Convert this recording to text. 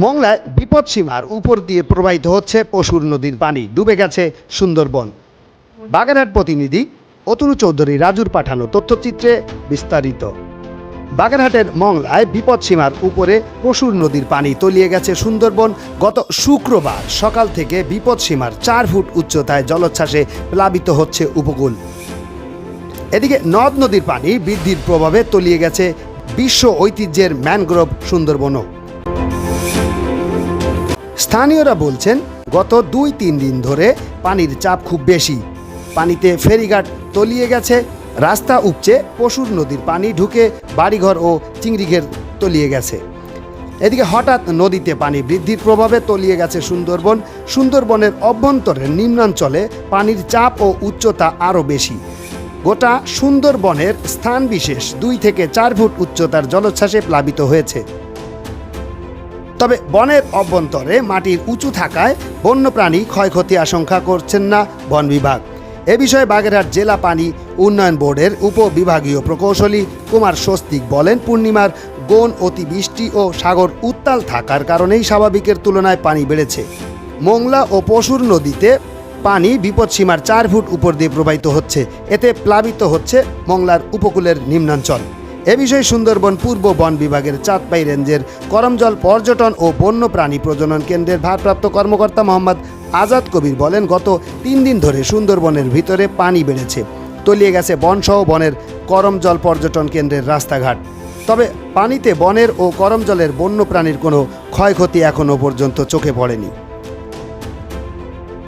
মংলায় বিপদসীমার উপর দিয়ে প্রবাহিত হচ্ছে পশুর নদীর পানি। ডুবে গেছে সুন্দরবন। বাগেরহাট প্রতিনিধি অতনু চৌধুরী রাজুর পাঠানো তথ্যচিত্রে বিস্তারিত। বাগেরহাটের মংলায় বিপদসীমার উপরে পশুর নদীর পানি তলিয়ে গেছে সুন্দরবন। গত শুক্রবার সকাল থেকে বিপদসীমার চার ফুট উচ্চতায় জলোচ্ছ্বাসে প্লাবিত হচ্ছে উপকূল। এদিকে নদ নদীর পানি বৃদ্ধির প্রভাবে তলিয়ে গেছে বিশ্ব ঐতিহ্যের ম্যানগ্রোভ সুন্দরবনও। স্থানীয়রা বলছেন, গত দুই তিন দিন ধরে পানির চাপ খুব বেশি। পানিতে ফেরিঘাট তলিয়ে গেছে, রাস্তা উপচে পশুর নদীর পানি ঢুকে বাড়িঘর ও চিংড়িঘের তলিয়ে গেছে। এদিকে হঠাৎ নদীতে পানি বৃদ্ধির প্রভাবে তলিয়ে গেছে সুন্দরবন। সুন্দরবনের অভ্যন্তরের নিম্নাঞ্চলে পানির চাপ ও উচ্চতা আরও বেশি। গোটা সুন্দরবনের স্থান বিশেষ দুই থেকে চার ফুট উচ্চতার জলোচ্ছ্বাসে প্লাবিত হয়েছে। তবে বনের অভ্যন্তরে মাটির উঁচু থাকায় বন্যপ্রাণী ক্ষয়ক্ষতি আশঙ্কা করছেন না বন বিভাগ। এ বিষয়ে বাগেরহাট জেলা পানি উন্নয়ন বোর্ডের উপবিভাগীয় প্রকৌশলী কুমার স্বস্তিক বলেন, পূর্ণিমার গন অতিবৃষ্টি ও সাগর উত্তাল থাকার কারণেই স্বাভাবিকের তুলনায় পানি বেড়েছে। মোংলা ও পশুর নদীতে পানি বিপদসীমার চার ফুট উপর দিয়ে প্রবাহিত হচ্ছে। এতে প্লাবিত হচ্ছে মংলার উপকূলের নিম্নাঞ্চল। এ বিষয়ে সুন্দরবন পূর্ব বন বিভাগের চাঁদপাই রেঞ্জের করমজল পর্যটন ও বন্যপ্রাণী প্রজনন কেন্দ্রের ভারপ্রাপ্ত কর্মকর্তা মোহাম্মদ আজাদ কবির বলেন, গত তিন দিন ধরে সুন্দরবনের ভিতরে পানি বেড়েছে, তলিয়ে গেছে বনসহ বনের করমজল পর্যটন কেন্দ্রের রাস্তাঘাট। তবে পানিতে বনের ও করমজলের বন্যপ্রাণীর কোনো ক্ষয়ক্ষতি এখনও পর্যন্ত চোখে পড়েনি।